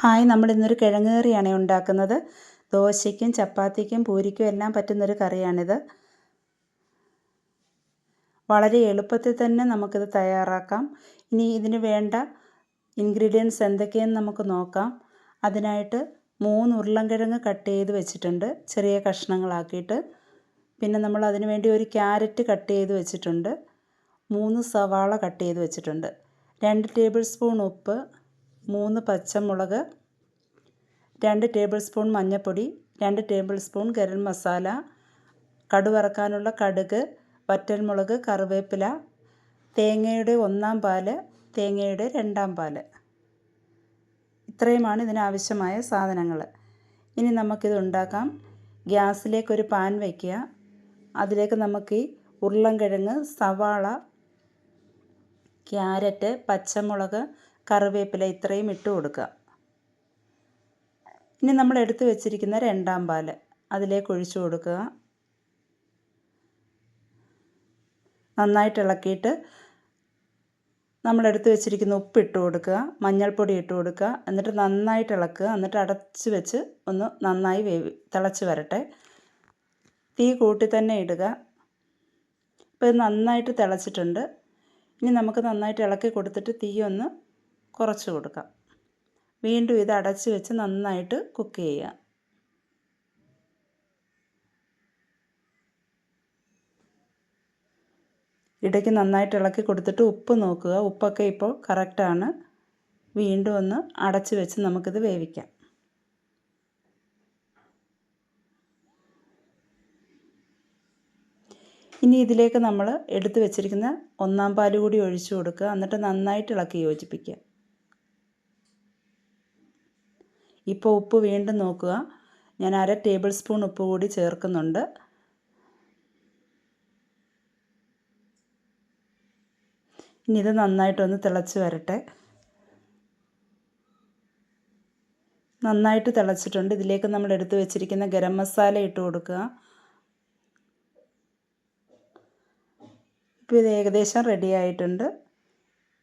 Hi നമ്മൾ ഇന്നൊരു കിഴങ്ങ് കറിയാണ് ഉണ്ടാക്കുന്നത്. ദോശയ്ക്കും ചപ്പാത്തിക്കും പൂരിക്കും എല്ലാം പറ്റുന്നൊരു കറിയാണിത്. വളരെ എളുപ്പത്തിൽ തന്നെ നമുക്കിത് തയ്യാറാക്കാം. ഇനി ഇതിന് വേണ്ട ഇൻഗ്രീഡിയൻസ് എന്തൊക്കെയെന്ന് നമുക്ക് നോക്കാം. അതിനായിട്ട് മൂന്ന് ഉരുളൻകിഴങ്ങ് കട്ട് ചെയ്ത് വെച്ചിട്ടുണ്ട്. ചെറിയ കഷ്ണങ്ങളാക്കിയിട്ട്. പിന്നെ നമ്മൾ അതിന് വേണ്ടി ഒരു ക്യാരറ്റ് കട്ട് ചെയ്ത് വെച്ചിട്ടുണ്ട്. മൂന്ന് സവാള കട്ട് ചെയ്ത് വെച്ചിട്ടുണ്ട്. രണ്ട് ടേബിൾ സ്പൂൺ ഉപ്പ് മൂന്ന് പച്ചമുളക് രണ്ട് ടേബിൾ സ്പൂൺ മഞ്ഞൾപ്പൊടി രണ്ട് ടേബിൾ സ്പൂൺ ഗരം മസാല കടുവറക്കാനുള്ള കടുക് വറ്റൽമുളക് കറിവേപ്പില തേങ്ങയുടെ ഒന്നാം പാൽ തേങ്ങയുടെ രണ്ടാം പാൽ. ഇത്രയുമാണ് ഇതിനാവശ്യമായ സാധനങ്ങൾ. ഇനി നമുക്കിത് ഉണ്ടാക്കാം. ഗ്യാസിലേക്കൊരു പാൻ വയ്ക്കുക. അതിലേക്ക് നമുക്ക് ഈ ഉരുളൻകിഴങ്ങ് സവാള ക്യാരറ്റ് പച്ചമുളക് കറിവേപ്പില ഇത്രയും ഇട്ട് കൊടുക്കുക. ഇനി നമ്മൾ എടുത്തു വെച്ചിരിക്കുന്ന രണ്ടാം പാൽ അതിലേക്ക് ഒഴിച്ചു കൊടുക്കുക. നന്നായിട്ട് ഇളക്കിയിട്ട് നമ്മളെടുത്ത് വെച്ചിരിക്കുന്ന ഉപ്പ് ഇട്ട് കൊടുക്കുക. മഞ്ഞൾപ്പൊടി ഇട്ട് കൊടുക്കുക. എന്നിട്ട് നന്നായിട്ട് ഇളക്കുക. എന്നിട്ട് അടച്ച് വെച്ച് ഒന്ന് നന്നായി വേവി തിളച്ച് വരട്ടെ. തീ കൂട്ടി തന്നെ ഇടുക. ഇപ്പോൾ ഇത് നന്നായിട്ട് തിളച്ചിട്ടുണ്ട്. ഇനി നമുക്ക് നന്നായിട്ട് ഇളക്കി കൊടുത്തിട്ട് തീ ഒന്ന് കുറച്ച് കൊടുക്കാം. വീണ്ടും ഇത് അടച്ച് വെച്ച് നന്നായിട്ട് കുക്ക് ചെയ്യുക. ഇടയ്ക്ക് നന്നായിട്ട് ഇളക്കി കൊടുത്തിട്ട് ഉപ്പ് നോക്കുക. ഉപ്പൊക്കെ ഇപ്പോൾ കറക്റ്റാണ് വീണ്ടും ഒന്ന് അടച്ച് വെച്ച് നമുക്കിത് വേവിക്കാം. ഇനി ഇതിലേക്ക് നമ്മൾ എടുത്തു വെച്ചിരിക്കുന്ന ഒന്നാം പാൽ കൂടി ഒഴിച്ചു കൊടുക്കുക. എന്നിട്ട് നന്നായിട്ട് ഇളക്കി യോജിപ്പിക്കുക. ഇപ്പോൾ ഉപ്പ് വീണ്ടും നോക്കുക. ഞാൻ അര ടേബിൾ സ്പൂൺ ഉപ്പ് കൂടി ചേർക്കുന്നുണ്ട്. ഇനി ഇത് നന്നായിട്ടൊന്ന് തിളച്ച് വരട്ടെ. നന്നായിട്ട് തിളച്ചിട്ടുണ്ട്. ഇതിലേക്ക് നമ്മൾ എടുത്തു വെച്ചിരിക്കുന്ന ഗരം മസാല ഇട്ട് കൊടുക്കുക. ഇപ്പോൾ ഇത് ഏകദേശം റെഡി ആയിട്ടുണ്ട്.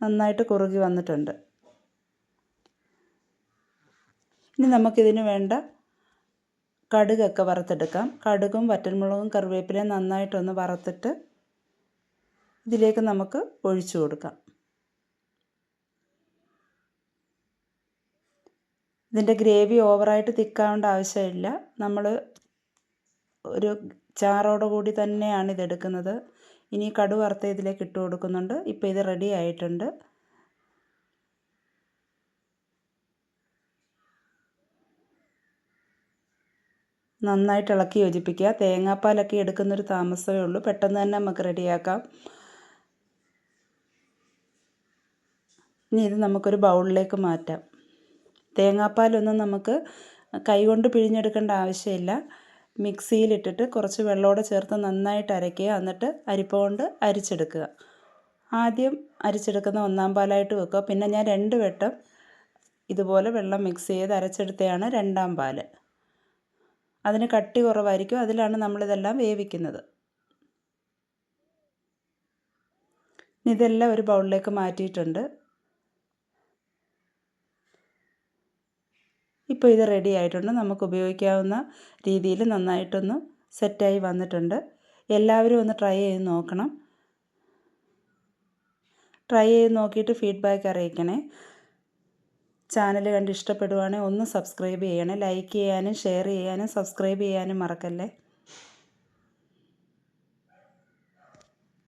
നന്നായിട്ട് കുറുകി വന്നിട്ടുണ്ട്. ഇനി നമുക്കിതിന് വേണ്ട കടുകൊക്കെ വറുത്തെടുക്കാം. കടുകും വറ്റൽമുളകും കറിവേപ്പിലയും നന്നായിട്ടൊന്ന് വറുത്തിട്ട് ഇതിലേക്ക് നമുക്ക് ഒഴിച്ചു കൊടുക്കാം. ഇതിന്റെ ഗ്രേവി ഓവറായിട്ട് തിക്കാവേണ്ട ആവശ്യമില്ല. നമ്മൾ ഒരു ചാറോട് കൂടി തന്നെയാണ് ഇതെടുക്കുന്നത്. ഇനി കടു വറുത്ത ഇതിലേക്ക് ഇട്ട് കൊടുക്കുന്നുണ്ട്. ഇപ്പോൾ ഇത് റെഡി ആയിട്ടുണ്ട്. നന്നായിട്ട് ഇളക്കി യോജിപ്പിക്കുക. തേങ്ങാപ്പാലൊക്കെ എടുക്കുന്നൊരു താമസമേ ഉള്ളൂ. പെട്ടെന്ന് തന്നെ നമുക്ക് റെഡിയാക്കാം. ഇനി ഇത് നമുക്കൊരു ബൗളിലേക്ക് മാറ്റാം. തേങ്ങാപ്പാലൊന്നും നമുക്ക് കൈകൊണ്ട് പിഴിഞ്ഞെടുക്കേണ്ട ആവശ്യമില്ല. മിക്സിയിലിട്ടിട്ട് കുറച്ച് വെള്ളമോടെ ചേർത്ത് നന്നായിട്ട് അരയ്ക്കുക. എന്നിട്ട് അരിപ്പ കൊണ്ട് അരിച്ചെടുക്കുക. ആദ്യം അരിച്ചെടുക്കുന്ന ഒന്നാം പാലായിട്ട് വെക്കുക. പിന്നെ ഞാൻ രണ്ട് വട്ടം ഇതുപോലെ വെള്ളം മിക്സ് ചെയ്ത് അരച്ചെടുത്തതാണ് രണ്ടാം പാൽ. അതിന് കട്ടി കുറവായിരിക്കും. അതിലാണ് നമ്മളിതെല്ലാം വേവിക്കുന്നത്. ഇതെല്ലാം ഒരു ബൗളിലേക്ക് മാറ്റിയിട്ടുണ്ട്. ഇപ്പോൾ ഇത് റെഡി ആയിട്ടുണ്ട്. നമുക്ക് ഉപയോഗിക്കാവുന്ന രീതിയിൽ നന്നായിട്ടൊന്ന് സെറ്റായി വന്നിട്ടുണ്ട്. എല്ലാവരും ഒന്ന് ട്രൈ ചെയ്ത് നോക്കണം. ട്രൈ ചെയ്ത് നോക്കിയിട്ട് ഫീഡ്ബാക്ക് അറിയിക്കണേ. ചാനൽ കണ്ട് ഇഷ്ടപ്പെടുവാണെങ്കിൽ ഒന്ന് സബ്സ്ക്രൈബ് ചെയ്യണേ. ലൈക്ക് ചെയ്യാനും ഷെയർ ചെയ്യാനും സബ്സ്ക്രൈബ് ചെയ്യാനും മറക്കല്ലേ.